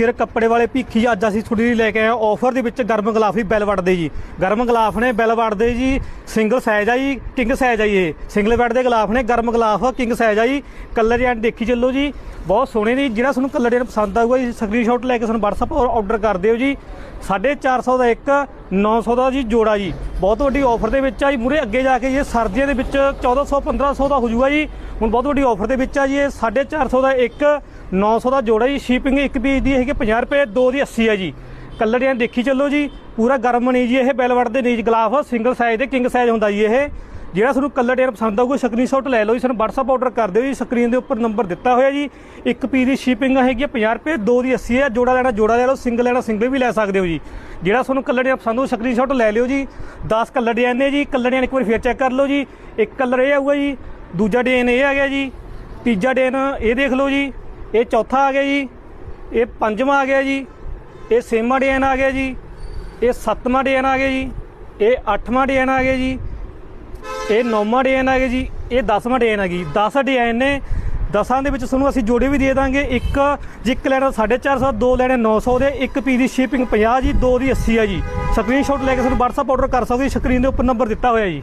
ਫਿਰ ਕੱਪੜੇ ਵਾਲੇ ਭੀਖੀ ਅੱਜ ਅਸੀਂ ਤੁਹਾਡੇ ਲਈ ਲੈ ਕੇ ਆਏ ਹਾਂ ਆਫਰ ਦੇ ਵਿੱਚ ਗਰਮ ਗਲਾਫ ਹੀ ਬੈਲ ਵੜਦੇ ਜੀ। ਗਰਮ ਗਲਾਫ ਨੇ ਬੈਲ ਵੜਦੇ ਜੀ ਸਿੰਗਲ ਸਾਈਜ਼ ਆ ਜੀ ਕਿੰਗ ਸਾਈਜ਼ ਆ ਜੀ ਇਹ। ਸਿੰਗਲ ਬੈਡ ਦੇ ਗਲਾਫ ਨੇ, ਗਰਮ ਗਲਾਫ ਕਿੰਗ ਸਾਈਜ਼ ਆ ਜੀ। ਕਲਰ ਐਂਡ ਦੇਖੀ ਚੱਲੋ ਜੀ, ਬਹੁਤ ਸੋਹਣੇ ਨੇ। ਜਿਹੜਾ ਤੁਹਾਨੂੰ ਕਲਰ ਐਂਡ ਪਸੰਦ ਆਊਗਾ ਜੀ ਸਕਰੀਨਸ਼ਾਟ ਲੈ ਕੇ ਸਾਨੂੰ WhatsApp ਆਰਡਰ ਕਰ ਦਿਓ ਜੀ। 450 ਦਾ ਇੱਕ 900 ਦਾ ਜੀ ਜੋੜਾ ਜੀ। ਬਹੁਤ ਵੱਡੀ ਆਫਰ ਦੇ ਵਿੱਚ ਆ ਜੀ। ਮੂਰੇ ਅੱਗੇ ਜਾ ਕੇ ਇਹ ਸਰਦੀਆਂ ਦੇ ਵਿੱਚ 1400 1500 ਦਾ ਹੋ ਜਾਊਗਾ ਜੀ। ਹੁਣ ਬਹੁਤ ਵੱਡੀ ਆਫਰ ਦੇ ਵਿੱਚ ਆ ਜੀ, ਇਹ 450 ਦਾ ਇੱਕ 900 ਦਾ ਜੋੜਾ ਜੀ ਸ਼ਿਪਿੰਗ ਇੱਕ ਪੀਸ ਦੀ ਹੈਗੀ 50 ਰੁਪਏ, ਦੋ ਦੀ 80 ਹੈ ਜੀ। ਕਲਰ ਜਾਂ ਦੇਖੀ ਚੱਲੋ ਜੀ, ਪੂਰਾ ਗਰਮ ਨਹੀਂ ਜੀ, ਇਹ ਬੈਲਵਟ ਦੇ ਨੀਜ ਗਲਾਫ ਸਿੰਗਲ ਸਾਈਜ਼ ਦੇ ਕਿੰਗ ਸਾਈਜ਼ ਹੁੰਦਾ ਜੀ ਇਹ। ਜਿਹੜਾ ਤੁਹਾਨੂੰ ਕਲਰ ਡੇਰ ਪਸੰਦ ਆਊਗਾ ਸਕਰੀਨਸ਼ਾਟ ਲੈ ਲਓ ਜੀ, ਸਾਨੂੰ WhatsApp ਆਰਡਰ ਕਰ ਦਿਓ ਜੀ ਸਕਰੀਨ ਦੇ ਉੱਪਰ ਨੰਬਰ ਦਿੱਤਾ ਹੋਇਆ ਜੀ। ਇੱਕ ਪੀਸ ਦੀ ਸ਼ਿਪਿੰਗ ਹੈਗੀ ਹੈ 50 ਰੁਪਏ, ਦੋ ਦੀ 80 ਹੈ ਜੋੜਾ ਲੈਣਾ, ਜੋੜਾ ਲੈ ਲਓ ਸਿੰਗਲ ਲੈਣਾ ਸਿੰਗਲ ਵੀ ਲੈ ਸਕਦੇ ਹੋ ਜੀ। ਜਿਹੜਾ ਤੁਹਾਨੂੰ ਕਲਰ ਡੇਰ ਪਸੰਦ ਹੋ ਸਕਰੀਨਸ਼ਾਟ ਲੈ ਲਿਓ ਜੀ। 10 ਕਲਰ ਡਿਜ਼ਾਈਨ ਨੇ ਜੀ ਕਲਰ ਡਿਜ਼ਾਈਨ ਇੱਕ ਵਾਰ ਫੇਰ ਚੈੱਕ ਕਰ ਲਓ ਜੀ। ਇੱਕ ਕਲਰ ਇਹ ਆਊਗਾ ਜੀ, ਦੂਜਾ ਡਿਜ਼ਾਈਨ ਇਹ ਆ ਗਿਆ ਜੀ, ਤੀਜਾ ਡਿਜ਼ਾਈਨ ਇਹ ਦੇਖ ਲਓ ਜੀ। ਇਹ ਚੌਥਾ ਆ ਗਿਆ ਜੀ, ਇਹ ਪੰਜਵਾਂ ਆ ਗਿਆ ਜੀ, ਇਹ ਛੇਵਾਂ ਡਿਜ਼ਾਈਨ ਆ ਗਿਆ ਜੀ, ਇਹ ਸੱਤਵਾਂ ਡਿਜ਼ਾਈਨ ਆ ਗਿਆ ਜੀ, ਇਹ ਅੱਠਵਾਂ ਡਿਜ਼ਾਈਨ ਆ ਗਿਆ ਜੀ, ਇਹ ਨੌਵਾਂ ਡਿਜ਼ਾਈਨ ਆ ਗਿਆ ਜੀ, ਇਹ 10ਵਾਂ ਡਿਜ਼ਾਈਨ ਆ ਗਈ 10 ਡਿਜ਼ਾਈਨ ਨੇ, ਦਸਾਂ ਦੇ ਵਿੱਚ ਤੁਹਾਨੂੰ ਅਸੀਂ ਜੋੜੇ ਵੀ ਦੇ ਦਾਂਗੇ। ਇੱਕ ਜੇ ਇੱਕ ਲੈਣਾ 450 ਦੋ ਲੈਣੇ 900 ਦੇ, ਇੱਕ ਪੀ ਦੀ ਸ਼ਿਪਿੰਗ 50 ਜੀ, ਦੋ ਦੀ 80 ਆ ਜੀ। ਸਕਰੀਨਸ਼ਾਟ ਲੈ ਕੇ ਸਾਨੂੰ WhatsApp ਆਰਡਰ ਕਰ ਸਕਦੇ ਹੋ ਸਕਰੀਨ ਦੇ ਉੱਪਰ ਨੰਬਰ ਦਿੱਤਾ ਹੋਇਆ ਜੀ।